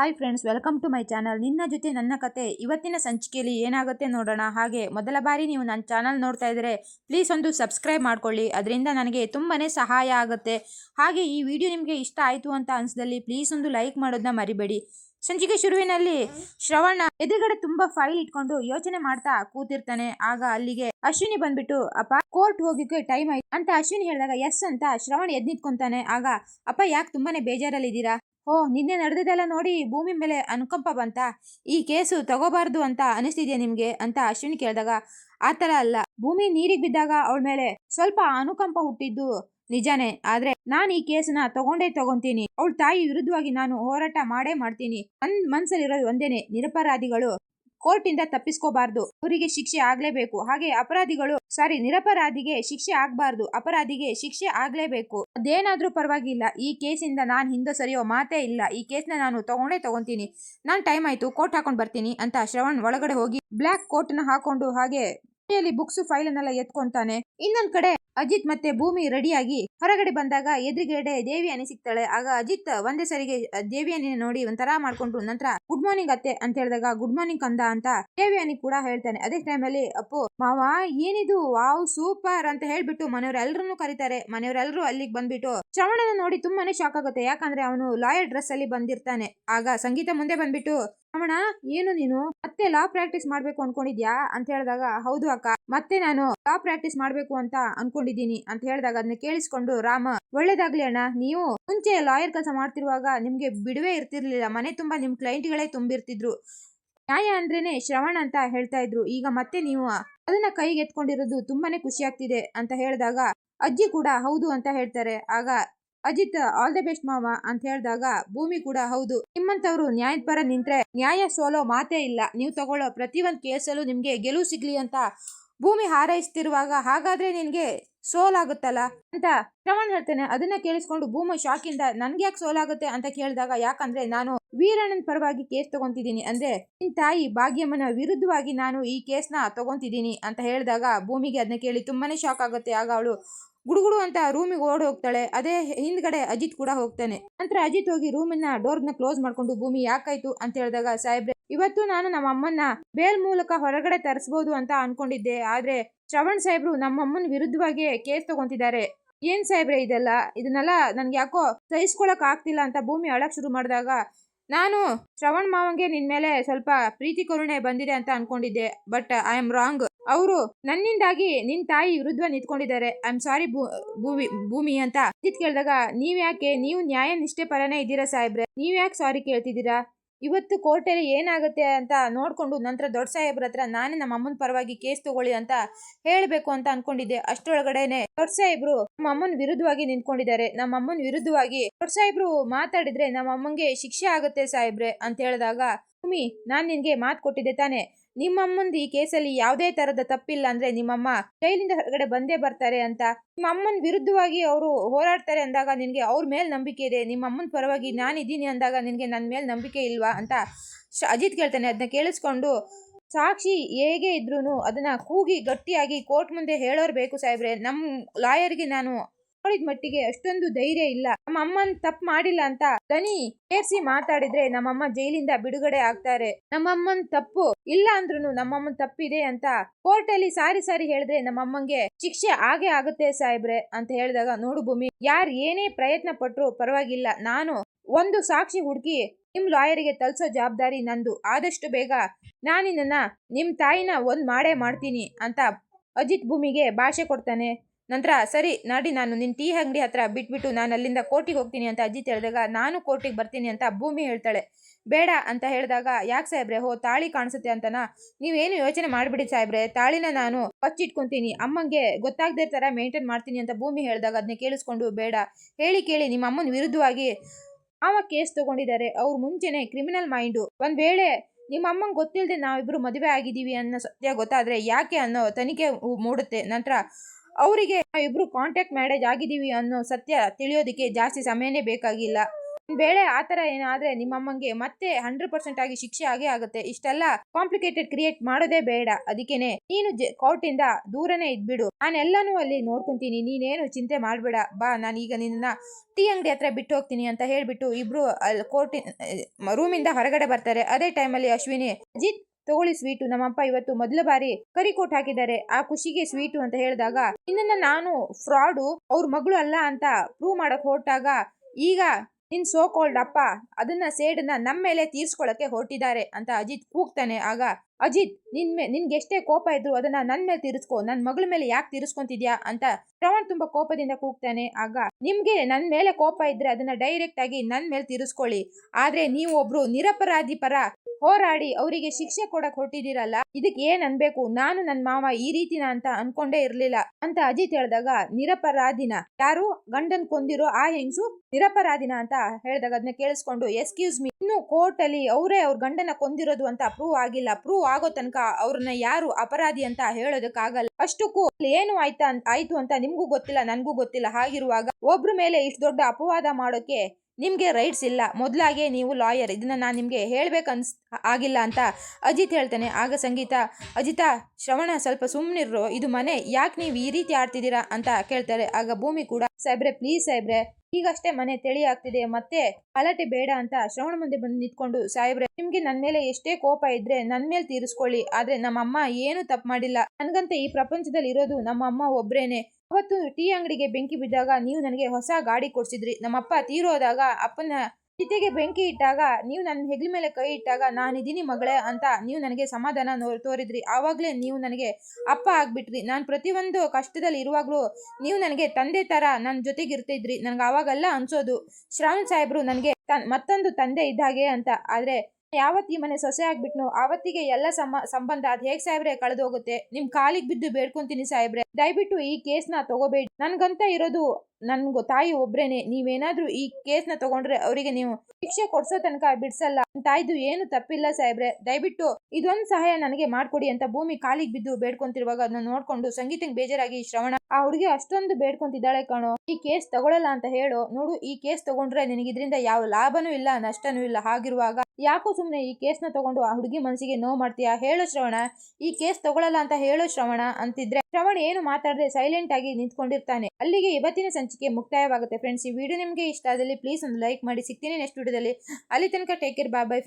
Hi friends welcome to my channel ನಿನ್ನ ಜೊತೆ ನನ್ನ ಕತೆ. ಇವತ್ತಿನ ಸಂಚಿಕೆಯಲ್ಲಿ ಏನಾಗುತ್ತೆ ನೋಡೋಣ. ಹಾಗೆ ಮೊದಲ ಬಾರಿ ನೀವು ನನ್ನ ಚಾನಲ್ ನೋಡ್ತಾ ಇದ್ದರೆ ಪ್ಲೀಸ್ ಒಂದು ಸಬ್ಸ್ಕ್ರೈಬ್ ಮಾಡ್ಕೊಳ್ಳಿ. ಅದರಿಂದ ನನಗೆ ತುಂಬಾ ಸಹಾಯ ಆಗುತ್ತೆ. ಹಾಗೆ ಈ ವಿಡಿಯೋ ನಿಮಗೆ ಇಷ್ಟ ಆಯಿತು ಅಂತ ಅನಿಸ್ದಲ್ಲಿ ಪ್ಲೀಸ್ ಒಂದು ಲೈಕ್ ಮಾಡೋದನ್ನ ಮರಿಬೇಡಿ. ಸಂಚಿಕೆ ಶುರುವಿನಲ್ಲಿ ಶ್ರವಣ ಎದುರುಗಡೆ ತುಂಬಾ ಫೈಲ್ ಇಟ್ಕೊಂಡು ಯೋಚನೆ ಮಾಡ್ತಾ ಕೂತಿರ್ತಾನೆ. ಆಗ ಅಲ್ಲಿಗೆ ಅಶ್ವಿನಿ ಬಂದ್ಬಿಟ್ಟು, ಅಪ್ಪ ಕೋರ್ಟ್ ಹೋಗಿಕ್ಕೆ ಟೈಮ್ ಆಯ್ತು. ಅಂತ ಅಶ್ವಿನಿ ಹೇಳಿದಾಗ ಎಸ್ ಅಂತ ಶ್ರವಣ್ ಎದ್ ನಿಂತ್ಕೊಂತಾನೆ ಆಗ, ಅಪ್ಪ, ಯಾಕೆ ತುಂಬಾನೇ ಬೇಜಾರಲ್ಲಿದ್ದೀರಾ? ಓ, ನಿನ್ನೆ ನಡೆದಿದ್ದೆಲ್ಲ ನೋಡಿ ಭೂಮಿ ಮೇಲೆ ಅನುಕಂಪ ಬಂತ. ಈ ಕೇಸು ತಗೋಬಾರ್ದು ಅಂತ ಅನಿಸ್ತಿದೆಯಾ ನಿಮ್ಗೆ? ಅಂತ ಅಶ್ವಿನಿ ಕೇಳಿದಾಗ, ಆ ಥರ ಅಲ್ಲ. ಭೂಮಿ ನೀರಿಗೆ ಬಿದ್ದಾಗ ಅವಳ ಮೇಲೆ ಸ್ವಲ್ಪ ಅನುಕಂಪ ಹುಟ್ಟಿದ್ದು ನಿಜಾನೇ. ಆದ್ರೆ ನಾನು ಈ ಕೇಸನ್ನ ತಗೊಂಡೇ ತಗೊಂತೀನಿ. ಅವಳ ತಾಯಿ ವಿರುದ್ಧವಾಗಿ ನಾನು ಹೋರಾಟ ಮಾಡೇ ಮಾಡ್ತೀನಿ. ನನ್ ಮನ್ಸಲ್ಲಿರೋದು ಒಂದೇನೆ. ನಿರಪರಾಧಿಗಳು ಕೋರ್ಟ್ ಇಂದ ತಪ್ಪಿಸ್ಕೋಬಾರ್ದು. ಅವರಿಗೆ ಶಿಕ್ಷೆ ಆಗ್ಲೇಬೇಕು. ಹಾಗೆ ಅಪರಾಧಿಗಳು, ಸಾರಿ, ನಿರಪರಾಧಿಗೆ ಶಿಕ್ಷೆ ಆಗ್ಬಾರ್ದು. ಅಪರಾಧಿಗೆ ಶಿಕ್ಷೆ ಆಗ್ಲೇಬೇಕು. ಅದೇನಾದ್ರೂ ಪರವಾಗಿಲ್ಲ. ಈ ಕೇಸಿಂದ ನಾನು ಹಿಂದೆ ಸರಿಯೋ ಮಾತೇ ಇಲ್ಲ. ಈ ಕೇಸ್ನ ನಾನು ತಗೊಂಡೇ ತಗೊಂತೀನಿ. ನಾನು ಟೈಮ್ ಆಯ್ತು. ಕೋಟ್ ಹಾಕೊಂಡ್ ಬರ್ತೀನಿ ಅಂತ ಶ್ರವಣ್ ಒಳಗಡೆ ಹೋಗಿ ಬ್ಲಾಕ್ ಕೋಟ್ನ ಹಾಕೊಂಡು ಹಾಗೆ ಬುಕ್ಸ್ ಫೈಲ್ ಅನ್ನೆಲ್ಲ ಎತ್ಕೊಂತಾನೆ. ಇನ್ನೊಂದ್ ಕಡೆ ಅಜಿತ್ ಮತ್ತೆ ಭೂಮಿ ರೆಡಿಯಾಗಿ ಹೊರಗಡೆ ಬಂದಾಗ ಎದುರುಗಡೆ ದೇವಿ ಸಿಗ್ತಾಳೆ ಆಗ ಅಜಿತ್ ಒಂದೇ ಸರಿಗೆ ದೇವಿ ಅನಿ ನೋಡಿ ಒಂಥರ ಮಾಡ್ಕೊಂಡು ನಂತರ ಗುಡ್ ಮಾರ್ನಿಂಗ್ ಅತ್ತೆ ಅಂತ ಹೇಳಿದಾಗ ಗುಡ್ ಮಾರ್ನಿಂಗ್ ಕಂದ ಅಂತ ದೇವಿ ಅನಿ ಕೂಡ ಹೇಳ್ತಾನೆ. ಅದೇ ಟೈಮ್ ಅಲ್ಲಿ, ಅಪ್ಪು, ಮಾವ, ಏನಿದು? ವಾವ್, ಸೂಪರ್ ಅಂತ ಹೇಳ್ಬಿಟ್ಟು ಮನೆಯವರೆಲ್ಲರೂ ಕರೀತಾರೆ. ಮನೆಯವರೆಲ್ಲರೂ ಅಲ್ಲಿಗೆ ಬಂದ್ಬಿಟ್ಟು ಶ್ರವಣನ ನೋಡಿ ತುಂಬಾನೇ ಶಾಕ್ ಆಗುತ್ತೆ. ಯಾಕಂದ್ರೆ ಅವನು ಲಾಯರ್ ಡ್ರೆಸ್ ಅಲ್ಲಿ ಬಂದಿರ್ತಾನೆ. ಆಗ ಸಂಗೀತ ಮುಂದೆ ಬಂದ್ಬಿಟ್ಟು ಶ್ರವಣ ಏನು ನೀನು? ಮತ್ತೆ ಲಾ ಪ್ರಾಕ್ಟೀಸ್ ಮಾಡ್ಬೇಕು ಅನ್ಕೊಂಡಿದ್ಯಾ? ಅಂತ ಹೇಳಿದಾಗ, ಹೌದು ಅಕ್ಕ, ಮತ್ತೆ ನಾನು ಲಾ ಪ್ರಾಕ್ಟೀಸ್ ಮಾಡ್ಬೇಕು ಅಂತ ಅನ್ಕೊಂಡಿದ್ದೀನಿ. ಅಂತ ಹೇಳಿದಾಗ ಅದನ್ನ ಕೇಳಿಸ್ಕೊಂಡು, ರಾಮ, ಒಳ್ಳೇದಾಗ್ಲಿ ಅಣ್ಣ. ನೀವು ಮುಂಚೆ ಲಾಯರ್ ಕೆಲಸ ಮಾಡ್ತಿರುವಾಗ ನಿಮ್ಗೆ ಬಿಡುವೆ ಇರ್ತಿರ್ಲಿಲ್ಲ. ಮನೆ ತುಂಬಾ ನಿಮ್ ಕ್ಲೈಂಟ್ಗಳೇ ತುಂಬಿರ್ತಿದ್ರು. ನ್ಯಾಯ ಅಂದ್ರೇನೆ ಶ್ರವಣ ಅಂತ ಹೇಳ್ತಾ ಇದ್ರು. ಈಗ ಮತ್ತೆ ನೀವು ಅದನ್ನ ಕೈಗೆ ಎತ್ಕೊಂಡಿರೋದು ತುಂಬಾನೇ ಖುಷಿ ಆಗ್ತಿದೆ. ಅಂತ ಹೇಳಿದಾಗ ಅಜ್ಜಿ ಕೂಡ ಹೌದು ಅಂತ ಹೇಳ್ತಾರೆ. ಆಗ ಅಜಿತ್, ಆಲ್ ದ ಬೆಸ್ಟ್ ಮಾವ ಅಂತ ಹೇಳಿದಾಗ ಭೂಮಿ ಕೂಡ ಹೌದು. ನಿಮ್ಮಂತವ್ರು ನ್ಯಾಯದ ಪರ ನಿಂತ್ರೆ ನ್ಯಾಯ ಸೋಲೋ ಮಾತೇ ಇಲ್ಲ. ನೀವು ತಗೊಳ್ಳೋ ಪ್ರತಿಯೊಂದು ಕೇಸಲ್ಲೂ ನಿಮ್ಗೆ ಗೆಲುವು ಸಿಗ್ಲಿ ಅಂತ ಭೂಮಿ ಹಾರೈಸ್ತಿರುವಾಗ ಹಾಗಾದ್ರೆ ನಿನ್ಗೆ ಸೋಲಾಗುತ್ತಲ್ಲ ಅಂತ ಶ್ರವಣ್ ಹೇಳ್ತೇನೆ. ಅದನ್ನ ಕೇಳಿಸ್ಕೊಂಡು ಭೂಮಿ ಶಾಕಿಂದ, ನನ್ಗೆ ಯಾಕೆ ಸೋಲಾಗುತ್ತೆ ಅಂತ ಕೇಳಿದಾಗ ಯಾಕಂದ್ರೆ ನಾನು ವೀರಣ್ಣನ ಪರವಾಗಿ ಕೇಸ್ ತಗೊಂತಿದ್ದೀನಿ. ಅಂದ್ರೆ ನಿನ್ ತಾಯಿ ಭಾಗ್ಯಮ್ಮನ ವಿರುದ್ಧವಾಗಿ ನಾನು ಈ ಕೇಸ್ನ ತಗೊಂತಿದ್ದೀನಿ ಅಂತ ಹೇಳಿದಾಗ ಭೂಮಿಗೆ ಅದನ್ನ ಕೇಳಿ ತುಂಬಾನೇ ಶಾಕ್ ಆಗುತ್ತೆ. ಆಗ ಅವಳು ಗುಡುಗುಡು ಅಂತ ರೂಮಿಗೆ ಓಡ್ ಹೋಗ್ತಾಳೆ. ಅದೇ ಹಿಂದ್ಗಡೆ ಅಜಿತ್ ಕೂಡ ಹೋಗ್ತಾನೆ. ನಂತರ ಅಜಿತ್ ಹೋಗಿ ರೂಮಿನ ಡೋರ್ನ ಕ್ಲೋಸ್ ಮಾಡ್ಕೊಂಡು, ಭೂಮಿ ಯಾಕಾಯ್ತು? ಅಂತ ಹೇಳಿದಾಗ, ಸಾಹೇಬ್ರೆ, ಇವತ್ತು ನಾನು ನಮ್ಮ ಅಮ್ಮನ್ನ ಬೇಲ್ ಮೂಲಕ ಹೊರಗಡೆ ತರಿಸಬಹುದು ಅಂತ ಅನ್ಕೊಂಡಿದ್ದೆ. ಆದ್ರೆ ಶ್ರವಣ್ ಸಾಹೇಬ್ರು ನಮ್ಮ ಅಮ್ಮನ ವಿರುದ್ಧವಾಗಿ ಕೇಸ್ ತಗೊಂತಿದ್ದಾರೆ. ಏನ್ ಸಾಹೇಬ್ರೆ ಇದೆಲ್ಲ? ಇದನ್ನೆಲ್ಲ ನನ್ಗೆ ಯಾಕೋ ಸಹಿಸ್ಕೊಳಕ್ ಆಗ್ತಿಲ್ಲ ಅಂತ ಭೂಮಿ ಅಳಕ್ ಶುರು ಮಾಡಿದಾಗ, ನಾನು ಶ್ರವಣ್ ಮಾವಂಗೆ ನಿನ್ ಮೇಲೆ ಸ್ವಲ್ಪ ಪ್ರೀತಿ ಕರುಣೆ ಬಂದಿದೆ ಅಂತ ಅನ್ಕೊಂಡಿದ್ದೆ. But I am wrong. ಅವರು, ನನ್ನಿಂದಾಗಿ ನಿನ್ ತಾಯಿ ವಿರುದ್ಧ ನಿಂತ್ಕೊಂಡಿದ್ದಾರೆ. ಐ ಆಮ್ ಸಾರಿ ಭೂಮಿ ಭೂಮಿ ಅಂತ ಅಜಿತ್ ಕೇಳಿದಾಗ ನೀವ್ ಯಾಕೆ ನೀವು ನ್ಯಾಯ ನಿಷ್ಠೆ ಪರನೇ ಇದ್ದೀರಾ ಸಾಹೇಬ್ರೆ? ನೀವ್ ಯಾಕೆ ಸಾರಿ ಕೇಳ್ತಿದ್ದೀರಾ? ಇವತ್ತು ಕೋರ್ಟಲ್ಲಿ ಏನಾಗುತ್ತೆ ಅಂತ ನೋಡ್ಕೊಂಡು ನಂತರ ದೊಡ್ಡ ಸಾಹೇಬ್ರ ಹತ್ರ ನಾನೇ ನಮ್ಮ ಅಮ್ಮನ ಪರವಾಗಿ ಕೇಸ್ ತಗೊಳ್ಳಿ ಅಂತ ಹೇಳಬೇಕು ಅಂತ ಅನ್ಕೊಂಡಿದ್ದೆ. ಅಷ್ಟರೊಳಗಡೆನೆ ದೊಡ್ಡ ಸಾಹೇಬ್ರು ನಮ್ಮ ಅಮ್ಮನ ವಿರುದ್ಧವಾಗಿ ನಿಂತ್ಕೊಂಡಿದ್ದಾರೆ. ನಮ್ಮ ಅಮ್ಮನ ವಿರುದ್ಧವಾಗಿ ದೊಡ್ಡ ಸಾಹೇಬ್ರು ಮಾತಾಡಿದ್ರೆ ನಮ್ಮ ಅಮ್ಮಂಗೆ ಶಿಕ್ಷೆ ಆಗುತ್ತೆ ಸಾಹೇಬ್ರೆ ಅಂತ ಹೇಳಿದಾಗ, ಭೂಮಿ, ನಾನು ನಿನಗೆ ಮಾತು ಕೊಟ್ಟಿದ್ದೆ ತಾನೆ. ನಿಮ್ಮಮ್ಮಂದು ಈ ಕೇಸಲ್ಲಿ ಯಾವುದೇ ತರದ ತಪ್ಪಿಲ್ಲ ಅಂದ್ರೆ ನಿಮ್ಮಮ್ಮ ಜೈಲಿಂದ ಹೊರಗಡೆ ಬಂದೇ ಬರ್ತಾರೆ ಅಂತ. ನಿಮ್ಮ ಅಮ್ಮನ ವಿರುದ್ಧವಾಗಿ ಅವರು ಹೋರಾಡ್ತಾರೆ ಅಂದಾಗ ನಿನಗೆ ಅವ್ರ ಮೇಲೆ ನಂಬಿಕೆ ಇದೆ. ನಿಮ್ಮ ಅಮ್ಮನ ಪರವಾಗಿ ನಾನಿದ್ದೀನಿ ಅಂದಾಗ ನಿನಗೆ ನನ್ನ ಮೇಲೆ ನಂಬಿಕೆ ಇಲ್ವಾ ಅಂತ ಅಜಿತ್ ಕೇಳ್ತಾನೆ. ಅದನ್ನ ಕೇಳಿಸ್ಕೊಂಡು, ಸಾಕ್ಷಿ ಹೇಗೆ ಇದ್ರು ಅದನ್ನ ಕೂಗಿ ಗಟ್ಟಿಯಾಗಿ ಕೋರ್ಟ್ ಮುಂದೆ ಹೇಳೋರ್ ಬೇಕು ಸಾಹೇಬ್ರೆ. ನಮ್ಮ ಲಾಯರ್ಗೆ ನಾನು ನೋಡಿದ ಮಟ್ಟಿಗೆ ಅಷ್ಟೊಂದು ಧೈರ್ಯ ಇಲ್ಲ. ನಮ್ಮ ಅಮ್ಮನ್ ತಪ್ಪು ಮಾಡಿಲ್ಲ ಅಂತ ದನಿ ಕೇರ್ಸಿ ಮಾತಾಡಿದ್ರೆ ನಮ್ಮಮ್ಮ ಜೈಲಿಂದ ಬಿಡುಗಡೆ ಆಗ್ತಾರೆ. ನಮ್ಮಮ್ಮನ್ ತಪ್ಪು ಇಲ್ಲ ಅಂದ್ರೂ ನಮ್ಮಮ್ಮನ್ ತಪ್ಪಿದೆ ಅಂತ ಕೋರ್ಟ್ ಅಲ್ಲಿ ಸಾರಿ ಸಾರಿ ಹೇಳಿದ್ರೆ ನಮ್ಮಮ್ಮಂಗೆ ಶಿಕ್ಷೆ ಆಗೇ ಆಗುತ್ತೆ ಸಾಹೇಬ್ರೆ ಅಂತ ಹೇಳಿದಾಗ, ನೋಡು ಭೂಮಿ, ಯಾರ್ ಏನೇ ಪ್ರಯತ್ನ ಪಟ್ರು ಪರವಾಗಿಲ್ಲ. ನಾನು ಒಂದು ಸಾಕ್ಷಿ ಹುಡುಕಿ ನಿಮ್ ಲಾಯರಿಗೆ ತಲ್ಸೋ ಜವಾಬ್ದಾರಿ ನಂದು. ಆದಷ್ಟು ಬೇಗ ನಾನಿನ್ನ ನಿಮ್ ತಾಯಿನ ಒಂದ್ ಮಾಡೇ ಮಾಡ್ತೀನಿ ಅಂತ ಅಜಿತ್ ಭೂಮಿಗೆ ಭಾಷೆ ಕೊಡ್ತಾನೆ. ನಂತರ, ಸರಿ, ನಾಡಿ, ನಾನು ನಿನ್ನ ಟೀ ಅಂಗಡಿ ಹತ್ರ ಬಿಟ್ಬಿಟ್ಟು ನಾನು ಅಲ್ಲಿಂದ ಕೋರ್ಟಿಗೆ ಹೋಗ್ತೀನಿ ಅಂತ ಅಜ್ಜಿ ಹೇಳಿದಾಗ, ನಾನು ಕೋರ್ಟಿಗೆ ಬರ್ತೀನಿ ಅಂತ ಭೂಮಿ ಹೇಳ್ತಾಳೆ. ಬೇಡ ಅಂತ ಹೇಳಿದಾಗ, ಯಾಕೆ ಸಾಹೇಬ್ರೆ, ಹೋ, ತಾಳಿ ಕಾಣಿಸುತ್ತೆ ಅಂತನಾ? ನೀವೇನು ಯೋಚನೆ ಮಾಡಿಬಿಡಿ ಸಾಹೇಬ್ರೆ, ತಾಳಿನ ನಾನು ಹಚ್ಚಿಟ್ಕೊಂತೀನಿ ಅಮ್ಮಂಗೆ ಗೊತ್ತಾಗದೇ ಥರ ಮೇಂಟೈನ್ ಮಾಡ್ತೀನಿ ಅಂತ ಭೂಮಿ ಹೇಳಿದಾಗ ಅದನ್ನ ಕೇಳಿಸ್ಕೊಂಡು, ಬೇಡ. ಹೇಳಿ ಕೇಳಿ, ನಿಮ್ಮ ಅಮ್ಮನ ವಿರುದ್ಧವಾಗಿ ಅವ ಕೇಸ್ ತಗೊಂಡಿದ್ದಾರೆ. ಅವ್ರು ಮುಂಚೆನೆ ಕ್ರಿಮಿನಲ್ ಮೈಂಡು. ಒಂದು ವೇಳೆ ನಿಮ್ಮ ಅಮ್ಮಂಗೆ ಗೊತ್ತಿಲ್ಲದೆ ನಾವಿಬ್ಬರು ಮದುವೆ ಆಗಿದ್ದೀವಿ ಅನ್ನೋ ಸತ್ಯ ಗೊತ್ತಾದರೆ ಯಾಕೆ ಅನ್ನೋ ತನಿಖೆ ಮೂಡುತ್ತೆ. ನಂತರ ಅವರಿಗೆ ಇಬ್ರು ಕಾಂಟ್ಯಾಕ್ಟ್ ಮ್ಯಾರೇಜ್ ಆಗಿದ್ದೀವಿ ಅನ್ನೋ ಸತ್ಯ ತಿಳಿಯೋದಕ್ಕೆ ಜಾಸ್ತಿ ಸಮಯನೇ ಬೇಕಾಗಿಲ್ಲ. ಬೇಳೆ ಆ ಥರ ಏನಾದ್ರೆ ನಿಮ್ಮಮ್ಮಂಗೆ ಮತ್ತೆ ಹಂಡ್ರೆಡ್ ಪರ್ಸೆಂಟ್ ಆಗಿ ಶಿಕ್ಷೆ ಆಗೇ ಆಗುತ್ತೆ. ಇಷ್ಟೆಲ್ಲ ಕಾಂಪ್ಲಿಕೇಟೆಡ್ ಕ್ರಿಯೇಟ್ ಮಾಡೋದೇ ಬೇಡ. ಅದಕ್ಕೇನೆ ನೀನು ಜ ಕೋರ್ಟಿಂದ ದೂರನೇ ಇದ್ಬಿಡು. ನಾನೆಲ್ಲಾನು ಅಲ್ಲಿ ನೋಡ್ಕೊತೀನಿ. ನೀನೇನು ಚಿಂತೆ ಮಾಡಬೇಡ. ಬಾ, ನಾನೀಗ ನಿನ್ನ ಟೀ ಅಂಗಡಿ ಹತ್ರ ಬಿಟ್ಟು ಹೋಗ್ತೀನಿ ಅಂತ ಹೇಳಿಬಿಟ್ಟು ಇಬ್ರು ಅಲ್ಲಿ ಕೋರ್ಟಿನ ರೂಮಿಂದ ಹೊರಗಡೆ ಬರ್ತಾರೆ. ಅದೇ ಟೈಮಲ್ಲಿ ಅಶ್ವಿನಿ ಅಜಿತ್ ತಗೊಳ್ಳಿ ಸ್ವೀಟು. ನಮ್ಮಪ್ಪ ಇವತ್ತು ಮೊದಲ ಬಾರಿ ಕರಿ ಕೋಟ್ ಹಾಕಿದ್ದಾರೆ. ಆ ಖುಷಿಗೆ ಸ್ವೀಟು ಅಂತ ಹೇಳಿದಾಗ ನಿನ್ನ ನಾನು ಫ್ರಾಡು, ಅವ್ರ ಮಗಳು ಅಲ್ಲ ಅಂತ ಪ್ರೂವ್ ಮಾಡಕ್ ಹೊರಟಾಗ, ಈಗ ನಿನ್ ಸೋ ಕೋಲ್ಡ್ ಅಪ್ಪ ಅದನ್ನ ಸೇಡನ್ನ ನಮ್ಮ ಮೇಲೆ ತೀರ್ಸ್ಕೊಳಕ್ಕೆ ಹೊರಟಿದ್ದಾರೆ ಅಂತ ಅಜಿತ್ ಕೂಗ್ತಾನೆ. ಆಗ, ಅಜಿತ್, ನಿನ್ ಮೇ, ನಿನ್ಗೆ ಎಷ್ಟೇ ಕೋಪ ಇದ್ರು ಅದನ್ನ ನನ್ ಮೇಲೆ ತೀರಿಸ್ಕೊ. ನನ್ ಮಗಳ ಮೇಲೆ ಯಾಕೆ ತೀರಿಸ್ಕೊಂತಿದ್ಯಾ? ಅಂತ ಶ್ರವಣ್ ತುಂಬಾ ಕೋಪದಿಂದ ಕೂಗ್ತಾನೆ. ಆಗ, ನಿಮ್ಗೆ ನನ್ ಮೇಲೆ ಕೋಪ ಇದ್ರೆ ಅದನ್ನ ಡೈರೆಕ್ಟ್ ಆಗಿ ನನ್ ಮೇಲೆ ತೀರಿಸ್ಕೊಳ್ಳಿ. ಆದ್ರೆ ನೀವು ಒಬ್ರು ನಿರಪರಾಧಿ ಪರ ಹೋರಾಡಿ ಅವರಿಗೆ ಶಿಕ್ಷೆ ಕೊಡಕ್ ಹೊರಟಿದ್ದೀರಲ್ಲ, ಇದಕ್ಕೆ ಏನ್ ಅನ್ಬೇಕು? ನಾನು ನನ್ ಮಾವ ಈ ರೀತಿನ ಅಂತ ಅನ್ಕೊಂಡೇ ಇರ್ಲಿಲ್ಲ. ಅಂತ ಅಜಿತ್ ಹೇಳಿದಾಗ, ನಿರಪರಾಧಿನ ಯಾರು? ಗಂಡನ್ ಕೊಂದಿರೋ ಆ ಹೆಂಗ್ಸು ನಿರಪರಾಧಿನ ಅಂತ ಹೇಳ್ದಾಗ ಅದನ್ನ ಕೇಳಿಸ್ಕೊಂಡು ಎಕ್ಸ್ಕ್ಯೂಸ್ ಮೀ ಇನ್ನು ಕೋರ್ಟ್ ಅಲ್ಲಿ ಅವರೇ ಅವ್ರ ಗಂಡನ ಕೊಂದಿರೋದು ಅಂತ ಪ್ರೂವ್ ಆಗಿಲ್ಲ. ಪ್ರೂವ್ ಆಗೋ ತನಕ ಅವ್ರನ್ನ ಯಾರು ಅಪರಾಧಿ ಅಂತ ಹೇಳೋದಕ್ಕಾಗಲ್ಲ. ಅಷ್ಟಕ್ಕೂ ಏನು ಆಯ್ತಾ ಆಯ್ತು ಅಂತ ನಿಮ್ಗೂ ಗೊತ್ತಿಲ್ಲ, ನನ್ಗೂ ಗೊತ್ತಿಲ್ಲ. ಹಾಗಿರುವಾಗ ಒಬ್ರ ಮೇಲೆ ಇಷ್ಟು ದೊಡ್ಡ ಅಪವಾದ ಮಾಡೋಕೆ ನಿಮ್ಗೆ ರೈಟ್ಸ್ ಇಲ್ಲ. ಮೊದಲಾಗೆ ನೀವು ಲಾಯರ್ ಇದನ್ನು ನಾನು ನಿಮಗೆ ಹೇಳಬೇಕನ್ಸ್ ಆಗಿಲ್ಲ ಅಂತ ಅಜಿತ್ ಹೇಳ್ತಾನೆ. ಆಗ ಸಂಗೀತ, ಅಜಿತ, ಶ್ರವಣ, ಸ್ವಲ್ಪ ಸುಮ್ಮನಿರ್ರೋ ಇದು ಮನೆ. ಯಾಕೆ ನೀವು ಈ ರೀತಿ ಆಡ್ತಿದ್ದೀರಾ? ಅಂತ ಕೇಳ್ತಾರೆ. ಆಗ ಭೂಮಿ ಕೂಡ, ಸಾಹೇಬ್ರೆ ಪ್ಲೀಸ್ ಸಾಹೇಬ್ರೆ ಈಗಷ್ಟೇ ಮನೆ ತಿಳಿ ಆಗ್ತಿದೆ, ಮತ್ತೆ ಗಲಾಟೆ ಬೇಡ ಅಂತ ಶ್ರವಣ ಮುಂದೆ ಬಂದು ನಿಂತ್ಕೊಂಡು, ಸಾಹೇಬ್ರೆ, ನಿಮ್ಗೆ ನನ್ ಮೇಲೆ ಎಷ್ಟೇ ಕೋಪ ಇದ್ರೆ ನನ್ ಮೇಲೆ ತೀರಿಸ್ಕೊಳ್ಳಿ, ಆದ್ರೆ ನಮ್ಮಮ್ಮ ಏನು ತಪ್ಪು ಮಾಡಿಲ್ಲ. ನನ್ಗಂತ ಈ ಪ್ರಪಂಚದಲ್ಲಿ ಇರೋದು ನಮ್ಮ ಅಮ್ಮ ಒಬ್ರೇನೆ. ಅವತ್ತು ಟೀ ಅಂಗಡಿಗೆ ಬೆಂಕಿ ಬಿದ್ದಾಗ ನೀವು ನನಗೆ ಹೊಸ ಗಾಡಿ ಕೊಡ್ಸಿದ್ರಿ. ನಮ್ಮಪ್ಪ ತೀರೋದಾಗ ಅಪ್ಪನ ಚಿತೆಗೆ ಬೆಂಕಿ ಇಟ್ಟಾಗ, ನೀವು ನನ್ನ ಹೆಗಲ ಮೇಲೆ ಕೈ ಇಟ್ಟಾಗ ನಾನಿದ್ದೀನಿ ಮಗಳೇ ಅಂತ ನೀವು ನನಗೆ ಸಮಾಧಾನ ನೋ, ತೋರಿದ್ರಿ. ಆವಾಗಲೇ ನೀವು ನನಗೆ ಅಪ್ಪ ಆಗ್ಬಿಟ್ರಿ. ನಾನು ಪ್ರತಿಯೊಂದು ಕಷ್ಟದಲ್ಲಿ ಇರುವಾಗಲೂ ನೀವು ನನಗೆ ತಂದೆ ಥರ ನನ್ನ ಜೊತೆಗೆ ಇರ್ತಿದ್ರಿ ನನಗೆ ಆವಾಗೆಲ್ಲ ಅನ್ಸೋದು. ಶ್ರಾವಣ್ ಸಾಹೇಬ್ರು ನನಗೆ ಮತ್ತೊಂದು ತಂದೆ ಇದ್ದಾಗೆ ಅಂತ. ಆದರೆ ಯಾವತ್ತು ಮನೆ ಸೊಸೆ ಆಗ್ಬಿಟ್ನು, ಆವತ್ತಿಗೆ ಎಲ್ಲ ಸಮ, ಸಂಬಂಧ ಅದು ಹೇಗ್ ಸಾಹೇಬ್ರೆ ಕಳೆದೋಗುತ್ತೆ? ನಿಮ್ ಕಾಲಿಗೆ ಬಿದ್ದು ಬೇಡ್ಕೊಂತೀನಿ ಸಾಹೇಬ್ರೆ. ದಯವಿಟ್ಟು ಈ ಕೇಸ್ನ ತಗೋಬೇಡಿ. ನನ್ಗಂತ ಇರೋದು ನನ್ಗು ತಾಯಿ ಒಬ್ರೇನೆ, ನೀವೇನಾದ್ರೂ ಈ ಕೇಸ್ನ ತಗೊಂಡ್ರೆ ಅವರಿಗೆ ನೀವು ಶಿಕ್ಷೆ ಕೊಡ್ಸೋ ತನಕ ಬಿಡ್ಸಲ್ಲ. ತಾಯಿದು ಏನು ತಪ್ಪಿಲ್ಲ ಸಾಹೇಬ್ರೆ. ದಯವಿಟ್ಟು ಇದೊಂದು ಸಹಾಯ ನನಗೆ ಮಾಡ್ಕೊಡಿ ಅಂತ ಭೂಮಿ ಕಾಲಿಗೆ ಬಿದ್ದು ಬೇಡ್ಕೊಂತಿರುವಾಗ ಅದನ್ನ ನೋಡ್ಕೊಂಡು ಸಂಗೀತಂಗ್ ಬೇಜಾರಾಗಿ, ಶ್ರವಣ, ಆ ಹುಡುಗಿ ಅಷ್ಟೊಂದು ಬೇಡ್ಕೊಂತಿದ್ದಾಳೆ ಕಾಣೋ. ಈ ಕೇಸ್ ತಗೊಳಲ್ಲ ಅಂತ ಹೇಳು. ನೋಡು, ಈ ಕೇಸ್ ತಗೊಂಡ್ರೆ ನಿನಗೆ ಇದರಿಂದ ಯಾವ ಲಾಭನೂ ಇಲ್ಲ, ನಷ್ಟನೂ ಇಲ್ಲ. ಹಾಗಿರುವಾಗ ಯಾಕೋ ಸುಮ್ಮನೆ ಈ ಕೇಸ್ನ ತಗೊಂಡು ಆ ಹುಡುಗಿ ಮನಸ್ಸಿಗೆ ನೋವು ಮಾಡ್ತೀಯಾ? ಹೇಳು ಶ್ರವಣ. ಈ ಕೇಸ್ ತಗೊಳಲ್ಲ ಅಂತ ಹೇಳು ಶ್ರವಣ ಅಂತಿದ್ರೆ ಶ್ರವಣ ಏನು ಮಾತಾಡದೆ ಸೈಲೆಂಟ್ ಆಗಿ ನಿಂತ್ಕೊಂಡಿರ್ತಾನೆ. ಅಲ್ಲಿಗೆ ಇವತ್ತಿನ ಸಂಚಿಕೆ ಮುಕ್ತಾಯವಾಗುತ್ತೆ. ಫ್ರೆಂಡ್ಸ್, ಈ ವಿಡಿಯೋ ನಿಮಗೆ ಇಷ್ಟ ಆದಲ್ಲಿ ಪ್ಲೀಸ್ ಒಂದು ಲೈಕ್ ಮಾಡಿ. ಸಿಗ್ತೀನಿ ನೆಕ್ಸ್ಟ್ ವಿಡಿಯೋದಲ್ಲಿ. ಅಲ್ಲಿ ತನಕ ಟೇಕ್ ಕೇರ್. Bye by